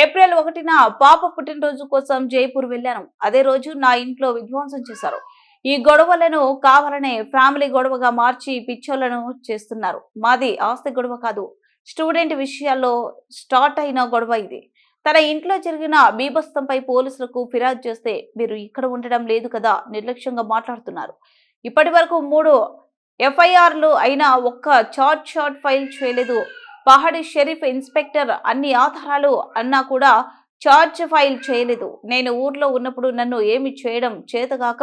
April ఒకటిన పాప పుట్టినరోజు కోసం జైపూర్ వెళ్ళాను. అదే రోజు నా ఇంట్లో విధ్వంసం చేశారు. ఈ గొడవలను కావాలనే ఫ్యామిలీ గొడవగా మార్చి పిచ్చోళ్ళను చేస్తున్నారు. మాది ఆస్తి గొడవ కాదు. స్టూడెంట్ విషయాల్లో స్టార్ట్ అయిన గొడవ ఇది. తన ఇంట్లో జరిగిన బీభత్సంపై పోలీసులకు ఫిర్యాదు చేస్తే మీరు ఇక్కడ ఉండడం లేదు కదా నిర్లక్ష్యంగా మాట్లాడుతున్నారు. ఇప్పటి వరకు మూడు ఎఫ్ఐఆర్లు అయినా ఒక్క చార్ట్ షాట్ ఫైల్ చేయలేదు. పహాడి షెరీఫ్ ఇన్స్పెక్టర్ అన్ని ఆధారాలు అన్నా కూడా చార్జ్ ఫైల్ చేయలేదు. నేను ఊర్లో ఉన్నప్పుడు నన్ను ఏమి చేయడం చేతగాక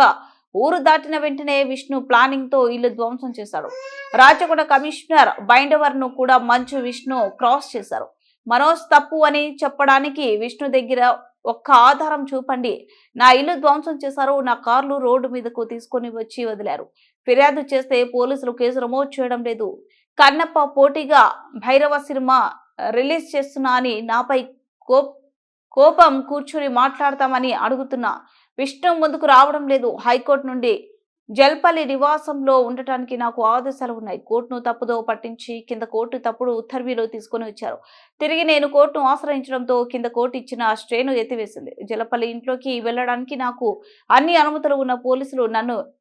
ఊరు దాటిన వెంటనే విష్ణు ప్లానింగ్తో ఇల్లు ధ్వంసం చేశాడు. రాచకొండ కమిషనర్ బైండవర్ను కూడా మంచు విష్ణు క్రాస్ చేశారు. మనోజ్ తప్పు అని చెప్పడానికి విష్ణు దగ్గర ఒక్క ఆధారం చూపండి. నా ఇల్లు ధ్వంసం చేశారు. నా కార్లు రోడ్డు మీదకు తీసుకొని వచ్చి వదిలారు. ఫిర్యాదు చేస్తే పోలీసులు కేసు నమోదు చేయడం లేదు. కన్నప్ప పోటీగా భైరవ సినిమా రిలీజ్ చేస్తున్నా అని నాపై కోపం కూర్చుని మాట్లాడతామని అడుగుతున్నా. విష్ణు ముందుకు రావడం లేదు. హైకోర్టు నుండి జల్పల్లి నివాసంలో ఉండటానికి నాకు ఆదేశాలు ఉన్నాయి. కోర్టును తప్పుదో పట్టించి కింద కోర్టు తప్పుడు ఉత్తర్వులు తీసుకొని వచ్చారు. తిరిగి నేను కోర్టును ఆశ్రయించడంతో కింద కోర్టు ఇచ్చిన స్ట్రేను ఎత్తివేసింది. జలపల్లి ఇంట్లోకి వెళ్ళడానికి నాకు అన్ని అనుమతులు ఉన్న పోలీసులు నన్ను